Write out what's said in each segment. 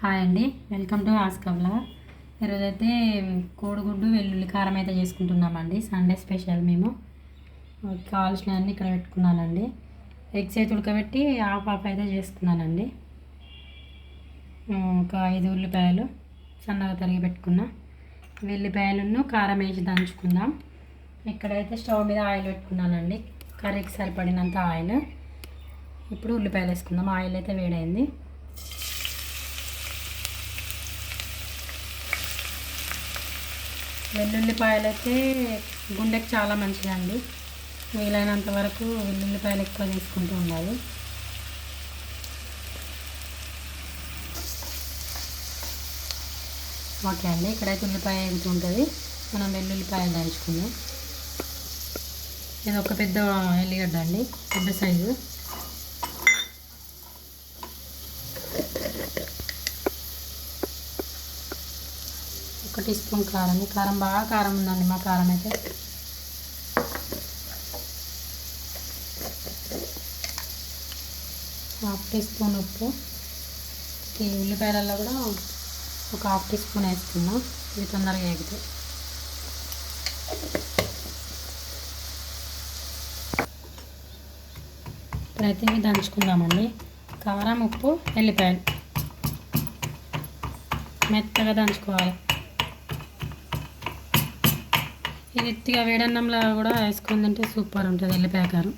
Hi అండి. Welcome to ఆస్కమ్లా ఈరోజైతే కోడిగుడ్డు వెల్లుల్లి కారం అయితే చేసుకుంటున్నామండి. సండే స్పెషల్ మేము. కావాల్సినవన్నీ ఇక్కడ పెట్టుకున్నానండి. ఎగ్స్ అయితే ఉడకబెట్టి హాఫ్ హాఫ్ అయితే చేసుకున్నానండి ఒక ఐదు ఉల్లిపాయలు సన్నగా తరిగి పెట్టుకున్నా. వెల్లిపాయలను కారం వేసి దంచుకుందాం. ఇక్కడైతే స్టవ్ మీద ఆయిల్ పెట్టుకున్నానండి. కర్రీకి సరిపడినంత ఆయిల్. ఇప్పుడు ఉల్లిపాయలు వేసుకుందాం. ఆయిల్ అయితే వేడైంది. వెల్లుల్లిపాయలు అయితే గుండెకి చాలా మంచిదండి. వీలైనంత వరకు వెల్లుల్లిపాయలు ఎక్కువ తీసుకుంటూ ఉండాలి. ఓకే అండి ఇక్కడైతే ఉల్లిపాయ ఎగుతుంటుంది మనం వెల్లుల్లిపాయలు దంచుకుందాం. ఇది ఒక పెద్ద ఎల్లిగడ్డ అండి పెద్ద సైజు ఒక టీ స్పూన్ కారం కారం బాగా కారం ఉందండి మా కారం అయితే. హాఫ్ టీ స్పూన్ ఉప్పు. ఈ ఉల్లిపాయలలో కూడా ఒక హాఫ్ టీ స్పూన్ వేసుకున్నాం ఇది తొందరగా ఎగుతాయి ఇప్పుడైతే ఇవి దంచుకుందామండి. కారం ఉప్పు ఎల్లిపాయలు. మెత్తగా దంచుకోవాలి. ఇది ఎత్తిగా వేడన్నంలో కూడా వేసుకుని తింటే సూపర్ ఉంటుంది ఎల్లిపాయ కారం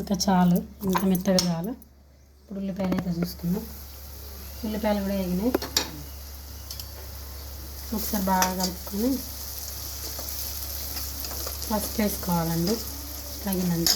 ఇంకా చాలు ఇంత మెత్తగా చాలు. ఇప్పుడు ఉల్లిపాయలు అయితే చూసుకుందాం. ఉల్లిపాయలు కూడా వేగినాయి. ఒకసారి బాగా కలుపుకొని పసుపు వేసుకోవాలండి. తగినంత.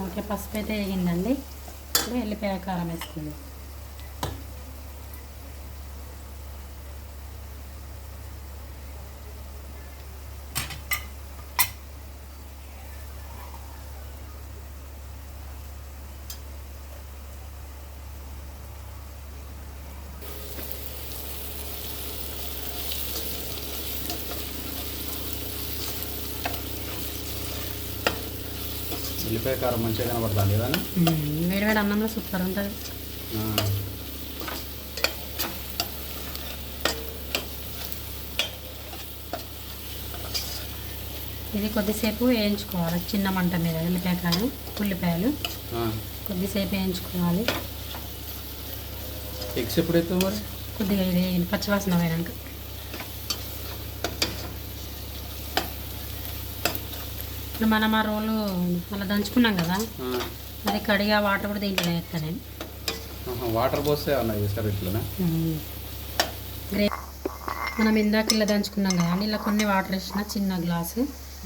ఓకే పసుపు అయితే వేగిందండి. ఇప్పుడు ఎల్లిపాయ కారం వేసుకుంది. ఉల్లిపాయ కారం మంచిగా కనబడుతుంది కదా వేడి వేడి అన్నంలో సూపర్ ఉంటుంది. ఇది కొద్దిసేపు వేయించుకోవాలి. చిన్న మంట మీద ఎల్లిపాయ కారం ఉల్లిపాయలు కొద్దిసేపు వేయించుకోవాలి. ఎగ్స్ ఎప్పుడైతే మరి? కొద్దిగా ఇది పచ్చివాసన పోయినాక. ఇప్పుడు మనం ఆ రోలు అలా దంచుకున్నాం కదా. అది కడిగా వాటర్ కూడా దీంట్లో వేస్తాను. వాటర్ పోస్తే అన్న చేస్తారు ఇట్లనే? మనం ఇందాక ఇలా దంచుకున్నాం కదా ఇలా కొన్ని వాటర్ వేసిన చిన్న గ్లాసు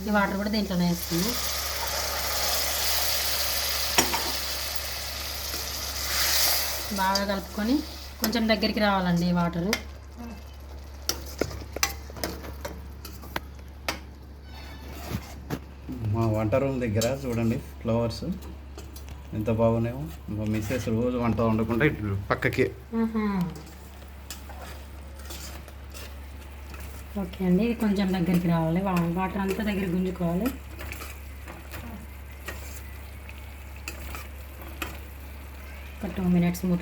ఈ వాటర్ కూడా దీంట్లోనే వేస్తున్నా. బాగా కలుపుకొని కొంచెం దగ్గరికి రావాలండి ఈ వాటర్. మా వంట రూమ్ దగ్గర చూడండి ఫ్లవర్స్. ఎంత బాగున్నాయో. మా మిస్సెస్ రోజు వంట వండకుండా ఇటు పక్కకి. ఓకే అండి ఇది కొంచెం దగ్గరికి రావాలి. వా- వాటర్ అంతా దగ్గర గుంజుకోవాలి. ఒక టూ మినిట్స్ మూత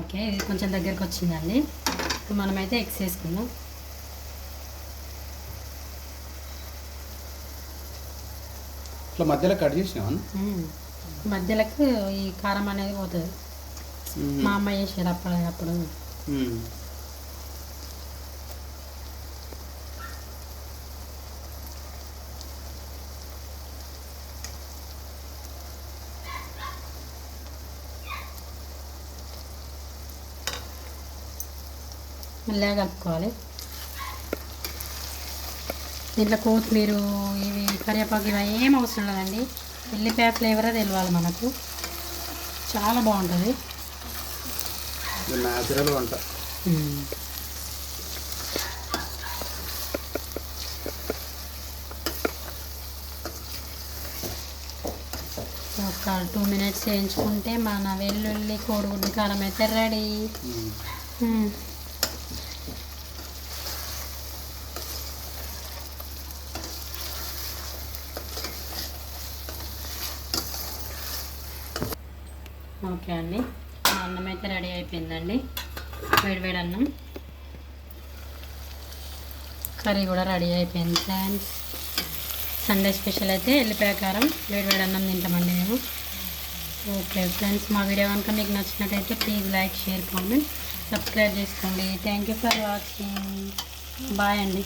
ఓకే ఇది కొంచెం దగ్గరికి వచ్చిందండి ఇప్పుడు మనమైతే ఎగ్స్ వేసుకుందాం. ఇట్లా మధ్యలో కట్ చేసినావా. మధ్యలోకి ఈ కారం అనేది పోతుంది. మా అమ్మ చేసేది అప్పుడు. అప్పుడు మెల్లగా కలుపుకోవాలి. దీంట్లో కొత్తిమీర ఇవి కరివేపాకు ఇవి ఏం అవసరం లేదండి. ఎల్లిపాయ ఫ్లేవరే తెలియాలి మనకు. చాలా బాగుంటుంది. ఇది న్యాచురల్ వంట. ఒక టూ మినిట్స్ వేయించుకుంటే మన వెల్లుల్లి కోడిగుడ్డు కారం అయితే రెడీ ఓకే అండి. అన్నం అయితే రెడీ అయిపోయిందండి. వేడివేడి అన్నం. కర్రీ కూడా రెడీ అయిపోయింది ఫ్రెండ్స్. సండే స్పెషల్ అయితే ఎల్లిపాయ కారం వేడివేడి అన్నం తింటామండి మేము. ఓకే ఫ్రెండ్స్ మా వీడియో కనుక మీకు నచ్చినట్టయితే please like share comment subscribe చేసుకోండి. Thank you for watching bye అండి.